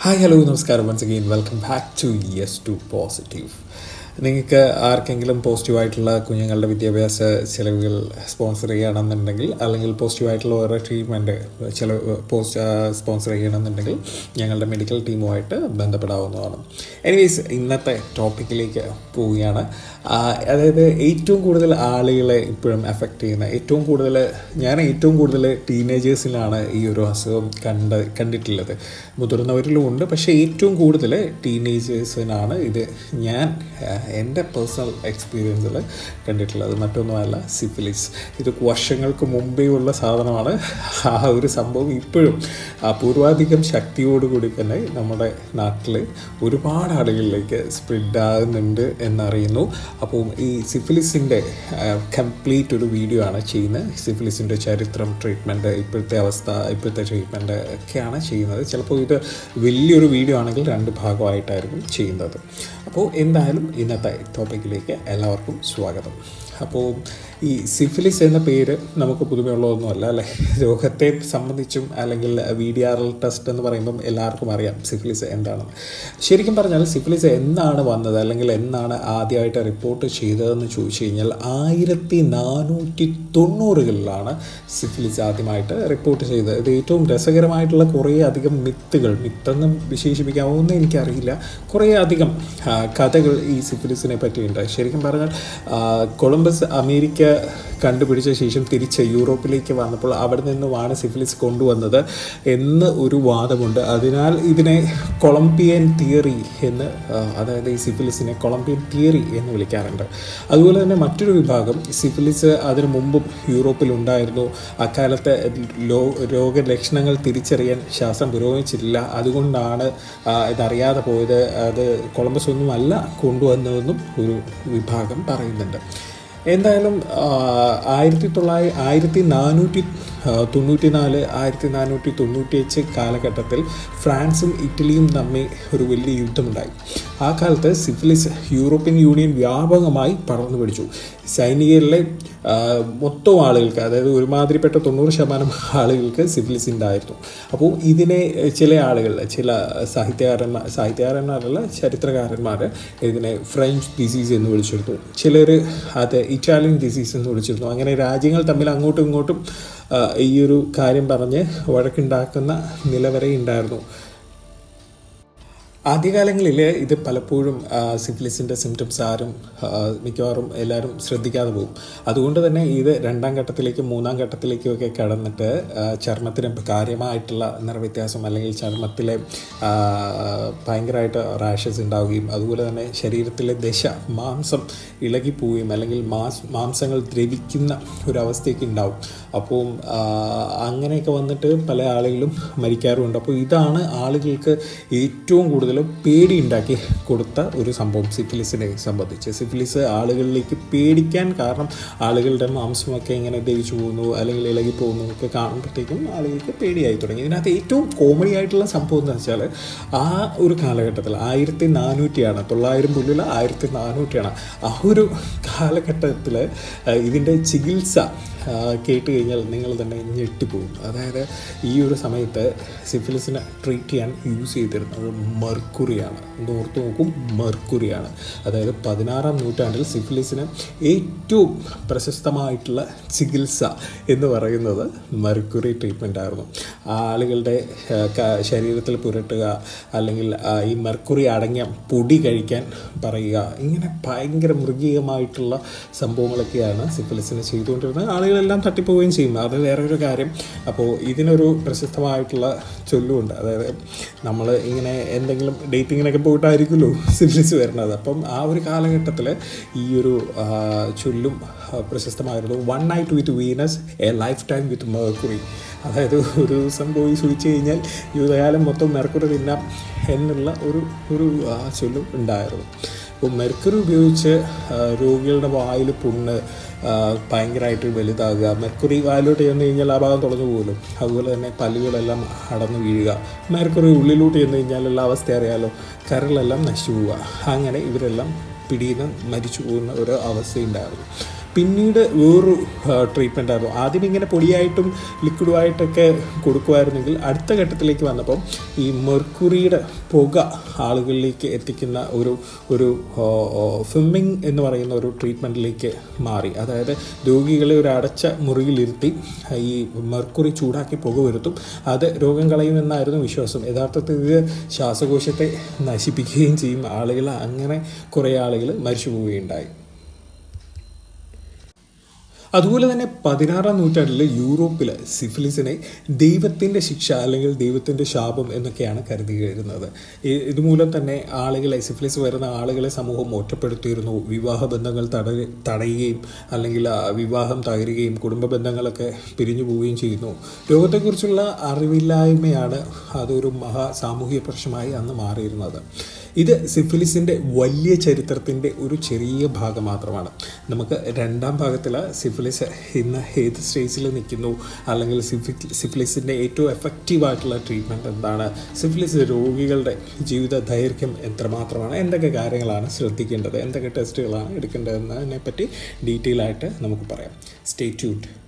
Hi hello നമസ്കാരം once again welcome back to yes to positive നിങ്ങൾക്ക് ആർക്കെങ്കിലും പോസിറ്റീവായിട്ടുള്ള കുഞ്ഞുങ്ങളുടെ വിദ്യാഭ്യാസ ചിലവുകൾ സ്പോൺസർ ചെയ്യണമെന്നുണ്ടെങ്കിൽ അല്ലെങ്കിൽ പോസിറ്റീവായിട്ടുള്ള ഓരോ ട്രീറ്റ്മെന്റ് ചില പോസ്റ്റ് സ്പോൺസർ ചെയ്യണമെന്നുണ്ടെങ്കിൽ ഞങ്ങളുടെ മെഡിക്കൽ ടീമുമായിട്ട് ബന്ധപ്പെടാവുന്നതാണ്. എനിവേസ് ഇന്നത്തെ ടോപ്പിക്കിലേക്ക് പോവുകയാണ്. അതായത് ഏറ്റവും കൂടുതൽ ആളുകളെ ഇപ്പോഴും എഫക്റ്റ് ചെയ്യുന്ന ഏറ്റവും കൂടുതൽ ഞാൻ ഏറ്റവും കൂടുതൽ ടീനേജേഴ്സിലാണ് ഈ ഒരു അസുഖം കണ്ട കണ്ടിട്ടുള്ളത്. മുതിർന്നവരിലും ഉണ്ട് പക്ഷേ ഏറ്റവും കൂടുതൽ ടീനേജേഴ്സിനാണ് ഇത്. ഞാൻ എന്റെ പേഴ്സണൽ എക്സ്പീരിയൻസിൽ കണ്ടിട്ടുള്ളത് മറ്റൊന്നുമല്ല സിഫിലിസ് ഇത് വർഷങ്ങൾക്ക് മുമ്പേ ഉള്ള സാധനമാണ്. ആ ഒരു സംഭവം ഇപ്പോഴും ആ അപൂർവാധികം ശക്തിയോടുകൂടി തന്നെ നമ്മുടെ നാട്ടിൽ ഒരുപാട് ആളുകളിലേക്ക് സ്പ്രെഡ് ആകുന്നുണ്ട് എന്നറിയുന്നു. അപ്പോൾ ഈ സിഫിലിസിന്റെ കംപ്ലീറ്റ് ഒരു വീഡിയോ ആണ് ചെയ്യുന്നത്. സിഫിലിസിന്റെ ചരിത്രം ട്രീറ്റ്മെന്റ് ഇപ്പോഴത്തെ അവസ്ഥ ഇപ്പോഴത്തെ ട്രീറ്റ്മെന്റ് ഒക്കെയാണ് ചെയ്യുന്നത്. ചിലപ്പോൾ ഇത് വലിയൊരു വീഡിയോ ആണെങ്കിൽ രണ്ട് ഭാഗമായിട്ടായിരിക്കും ചെയ്യുന്നത്. അപ്പോൾ എന്തായാലും ഇന്നത്തെ ടോപ്പിക്കിലേക്ക് എല്ലാവർക്കും സ്വാഗതം. അപ്പോൾ ഈ സിഫിലിസ് എന്ന പേര് നമുക്ക് പുതുമയുള്ളതൊന്നുമല്ല അല്ലേ? രോഗത്തെ സംബന്ധിച്ചും അല്ലെങ്കിൽ V D R L test എന്ന് പറയുമ്പം എല്ലാവർക്കും അറിയാം സിഫിലിസ് എന്താണെന്ന്. ശരിക്കും പറഞ്ഞാൽ സിഫിലിസ് എന്നാണ് വന്നത് അല്ലെങ്കിൽ എന്നാണ് ആദ്യമായിട്ട് റിപ്പോർട്ട് ചെയ്തതെന്ന് ചോദിച്ചു കഴിഞ്ഞാൽ ആയിരത്തി നാനൂറ്റി തൊണ്ണൂറുകളിലാണ് സിഫിലിസ് ആദ്യമായിട്ട് റിപ്പോർട്ട് ചെയ്തത്. ഇത് ഏറ്റവും രസകരമായിട്ടുള്ള കുറേ അധികം മിത്തുകൾ മിത്തെന്ന് വിശേഷിപ്പിക്കാവുന്ന എനിക്കറിയില്ല. കുറേ അധികം കഥകൾ ഈ സിഫിലിസിനെ പറ്റിയുണ്ട്. ശരിക്കും പറഞ്ഞാൽ കൊളംബസ് അമേരിക്ക കണ്ടുപിടിച്ച ശേഷം തിരിച്ച് യൂറോപ്പിലേക്ക് വന്നപ്പോൾ അവിടെ നിന്നുമാണ് സിഫിലിസ് കൊണ്ടുവന്നത് എന്ന് ഒരു വാദമുണ്ട്. അതിനാൽ ഇതിനെ കൊളംബിയൻ തിയറി എന്ന് അതായത് ഈ സിഫിലിസിനെ കൊളംബിയൻ തിയറി എന്ന് വിളിക്കാറുണ്ട്. അതുപോലെ തന്നെ മറ്റൊരു വിഭാഗം സിഫിലിസ് അതിനു മുമ്പും യൂറോപ്പിൽ ഉണ്ടായിരുന്നു അക്കാലത്ത് ലോ രോഗലക്ഷണങ്ങൾ തിരിച്ചറിയാൻ ശാസ്ത്രം പുരോഗമിച്ചിട്ടില്ല. അതുകൊണ്ടാണ് ഇതറിയാതെ പോയത്. അത് കൊളംബസ് ഒന്നുമല്ല കൊണ്ടുവന്നതെന്നും ഒരു വിഭാഗം പറയുന്നുണ്ട്. എന്തായാലും ആയിരത്തി തൊള്ളായി ആയിരത്തി നാനൂറ്റി തൊണ്ണൂറ്റി നാല് ആയിരത്തി നാനൂറ്റി തൊണ്ണൂറ്റി തൊണ്ണൂറ്റിയഞ്ച് കാലഘട്ടത്തിൽ ഫ്രാൻസും ഇറ്റലിയും തമ്മിൽ ഒരു വലിയ യുദ്ധമുണ്ടായി. ആ കാലത്ത് സിഫിലിസ് യൂറോപ്യൻ യൂണിയൻ വ്യാപകമായി പടർന്നു പിടിച്ചു. സൈനികരിലെ മൊത്തം ആളുകൾക്ക് അതായത് ഒരുമാതിരിപ്പെട്ട തൊണ്ണൂറ് ശതമാനം ആളുകൾക്ക് സിഫിലിസ് ഉണ്ടായിരുന്നു. അപ്പോൾ ഇതിനെ ചില ആളുകൾ ചില സാഹിത്യകാരന്മാർ സാഹിത്യകാരന്മാരല്ല ചരിത്രകാരന്മാർ ഇതിനെ ഫ്രഞ്ച് ഡിസീസ് എന്ന് വിളിച്ചെടുത്തു ചിലർ അത് ഇറ്റാലിയൻ ഡിസീസ് എന്ന് വിളിച്ചിരുന്നു. അങ്ങനെ രാജ്യങ്ങൾ തമ്മിൽ അങ്ങോട്ടും ഇങ്ങോട്ടും ഈ ഒരു കാര്യം പറഞ്ഞ് വഴക്കുണ്ടാക്കുന്ന നില വരെ ഉണ്ടായിരുന്നു. ആദ്യകാലങ്ങളിൽ ഇത് പലപ്പോഴും സിഫിലിസിന്റെ സിംറ്റംസ് ആരും മിക്കവാറും എല്ലാവരും ശ്രദ്ധിക്കാതെ പോകും. അതുകൊണ്ട് തന്നെ ഇത് രണ്ടാം ഘട്ടത്തിലേക്കും മൂന്നാം ഘട്ടത്തിലേക്കും ഒക്കെ കടന്നിട്ട് ചർമ്മത്തിന് കാര്യമായിട്ടുള്ള നിറവ്യത്യാസം അല്ലെങ്കിൽ ചർമ്മത്തിലെ ഭയങ്കരമായിട്ട് റാഷസ് ഉണ്ടാവുകയും അതുപോലെ തന്നെ ശരീരത്തിലെ ദശ മാംസം ഇളകിപ്പോവുകയും അല്ലെങ്കിൽ മാസ് മാംസങ്ങൾ ദ്രവിക്കുന്ന ഒരവസ്ഥയൊക്കെ ഉണ്ടാവും. അപ്പോൾ അങ്ങനെയൊക്കെ വന്നിട്ട് പല ആളുകളും മരിക്കാറുമുണ്ട്. അപ്പോൾ ഇതാണ് ആളുകൾക്ക് ഏറ്റവും കൂടുതൽ പേടി ഉണ്ടാക്കി കൊടുത്ത ഒരു സംഭവം സിഫിലിസിനെ സംബന്ധിച്ച്. സിഫിലിസ് ആളുകളിലേക്ക് പേടിക്കാൻ കാരണം ആളുകളുടെ മാംസമൊക്കെ ഇങ്ങനെ ദഹിച്ചു പോകുന്നു അല്ലെങ്കിൽ ഇളകി പോകുന്നു ഒക്കെ കാണുമ്പോഴത്തേക്കും ആളുകൾക്ക് പേടിയായി തുടങ്ങി. ഇതിനകത്ത് ഏറ്റവും കോമഡി ആയിട്ടുള്ള സംഭവം എന്ന് വെച്ചാൽ ആ ഒരു കാലഘട്ടത്തിൽ ആയിരത്തി നാനൂറ്റിയാണ് തൊള്ളായിരം പുള്ളിൽ ആയിരത്തി നാനൂറ്റിയാണ് ആ ഒരു കാലഘട്ടത്തിൽ ഇതിന്റെ ചികിത്സ കേട്ട് കഴിഞ്ഞാൽ നിങ്ങൾ തന്നെ ഞെട്ടിപ്പോകും. അതായത് ഈ ഒരു സമയത്ത് സിഫിലിസിനെ ട്രീറ്റ് ചെയ്യാൻ യൂസ് ചെയ്തിരുന്നത് മെർക്കുറിയാണ്. ഓർത്ത് നോക്കും മെർക്കുറിയാണ്. അതായത് പതിനാറാം നൂറ്റാണ്ടിൽ സിഫിലിസിന് ഏറ്റവും പ്രശസ്തമായിട്ടുള്ള ചികിത്സ എന്ന് പറയുന്നത് മെർക്കുറി ട്രീറ്റ്മെന്റ് ആയിരുന്നു. ആളുകളുടെ ശരീരത്തിൽ പുരട്ടുക അല്ലെങ്കിൽ ഈ മെർക്കുറി അടങ്ങിയ പൊടി കഴിക്കാൻ പറയുക ഇങ്ങനെ ഭയങ്കര മൃഗീയമായിട്ടുള്ള സംഭവങ്ങളൊക്കെയാണ് സിഫിലിസിന് ചെയ്തുകൊണ്ടിരുന്നത്. ആളുകളെല്ലാം തട്ടിപ്പോവുകയും ചെയ്യും അത് വേറെ ഒരു കാര്യം. അപ്പോൾ ഇതിനൊരു പ്രശസ്തമായിട്ടുള്ള ചൊല്ലുമുണ്ട് അതായത് നമ്മൾ ഇങ്ങനെ എന്തെങ്കിലും ഡേറ്റിങ്ങിനൊക്കെ പോയിട്ടായിരിക്കുമല്ലോ സിഫിലിസ് വരുന്നത്. അപ്പം ആ ഒരു കാലഘട്ടത്തിൽ ഈ ഒരു ചൊല്ലും പ്രശസ്തമായിരുന്നു one night with Venus a lifetime with Mercury അതായത് ഒരു ദിവസം പോയി സൂചിച്ചു കഴിഞ്ഞാൽ ജീവിതകാലം മൊത്തം മെർക്കുറി തിന്നാം എന്നുള്ള ഒരു ഒരു ചൊല്ലും ഉണ്ടായിരുന്നു. അപ്പോൾ മെർക്കുറി ഉപയോഗിച്ച് രോഗികളുടെ വായിൽ പുണ്ണ് ഭയങ്കരമായിട്ട് വലുതാകുക. മെർക്കുറി വായിലോട്ട് ചെന്ന് കഴിഞ്ഞാൽ ആ ഭാഗം തുളഞ്ഞു പോകുമല്ലോ അതുപോലെ തന്നെ പല്ലുകളെല്ലാം അടന്നു വീഴുക. മെർക്കുറി ഉള്ളിലോട്ട് ചെന്ന് കഴിഞ്ഞാൽ എല്ലാ അവസ്ഥ അറിയാലോ? കരളെല്ലാം നശിച്ചു പോവുക. അങ്ങനെ ഇവരെല്ലാം പിടിയിൽ നിന്ന് മരിച്ചു പോകുന്ന ഒരു അവസ്ഥയുണ്ടായിരുന്നു പിന്നീട് വേറൊരു ട്രീറ്റ്മെന്റ് ആയിരുന്നു. ആദ്യം ഇങ്ങനെ പൊടിയായിട്ടും ലിക്വിഡുമായിട്ടൊക്കെ കൊടുക്കുമായിരുന്നെങ്കിൽ അടുത്ത ഘട്ടത്തിലേക്ക് വന്നപ്പം ഈ മെർക്കുറിയുടെ പുക ആളുകളിലേക്ക് എത്തിക്കുന്ന ഒരു ഒരു ഫിമ്മിങ് എന്ന് പറയുന്ന ഒരു ട്രീറ്റ്മെന്റിലേക്ക് മാറി. അതായത് രോഗികളെ ഒരു അടച്ച മുറിയിലിരുത്തി ഈ മെർക്കുറി ചൂടാക്കി പുക വരുത്തും. അത് രോഗം കളയുമെന്നായിരുന്നു വിശ്വാസം. യഥാർത്ഥത്തിൽ ഇത് ശ്വാസകോശത്തെ നശിപ്പിക്കുകയും ചെയ്യും. ആളുകൾ അങ്ങനെ കുറേ ആളുകൾ മരിച്ചു പോവുകയുണ്ടായി അതുപോലെ തന്നെ പതിനാറാം നൂറ്റാണ്ടിൽ യൂറോപ്പിൽ സിഫിലിസിനെ ദൈവത്തിന്റെ ശിക്ഷ അല്ലെങ്കിൽ ദൈവത്തിന്റെ ശാപം എന്നൊക്കെയാണ് കരുതി വരുന്നത് ഇതുമൂലം തന്നെ ആളുകളെ സിഫിലിസ് വരുന്ന ആളുകളെ സമൂഹം ഒറ്റപ്പെടുത്തിയിരുന്നു. വിവാഹ ബന്ധങ്ങൾ തട തടയുകയും അല്ലെങ്കിൽ വിവാഹം തകരുകയും കുടുംബ ബന്ധങ്ങളൊക്കെ പിരിഞ്ഞു പോവുകയും ചെയ്യുന്നു. രോഗത്തെക്കുറിച്ചുള്ള അറിവില്ലായ്മയാണ് അതൊരു മഹാ സാമൂഹിക പ്രശ്നമായി അന്ന് മാറിയിരുന്നത്. ഇത് സിഫിലിസിന്റെ വലിയ ചരിത്രത്തിന്റെ ഒരു ചെറിയ ഭാഗം മാത്രമാണ്. നമുക്ക് രണ്ടാം ഭാഗത്തിൽ സിഫിലിസ് ഇന്ന് ഏത് സ്റ്റേജിൽ നിൽക്കുന്നു? അല്ലെങ്കിൽ സിഫി സിഫിലിസിന്റെ ഏറ്റവും എഫക്റ്റീവ് ആയിട്ടുള്ള ട്രീറ്റ്മെന്റ് എന്താണ്? സിഫിലിസ് രോഗികളുടെ ജീവിത ദൈർഘ്യം എത്രമാത്രമാണ്? എന്തൊക്കെ കാര്യങ്ങളാണ് ശ്രദ്ധിക്കേണ്ടത്? എന്തൊക്കെ ടെസ്റ്റുകളാണ് എടുക്കേണ്ടതെന്നതിനെ പറ്റി ഡീറ്റെയിൽ ആയിട്ട് നമുക്ക് പറയാം. സ്റ്റേ ട്യൂഡ്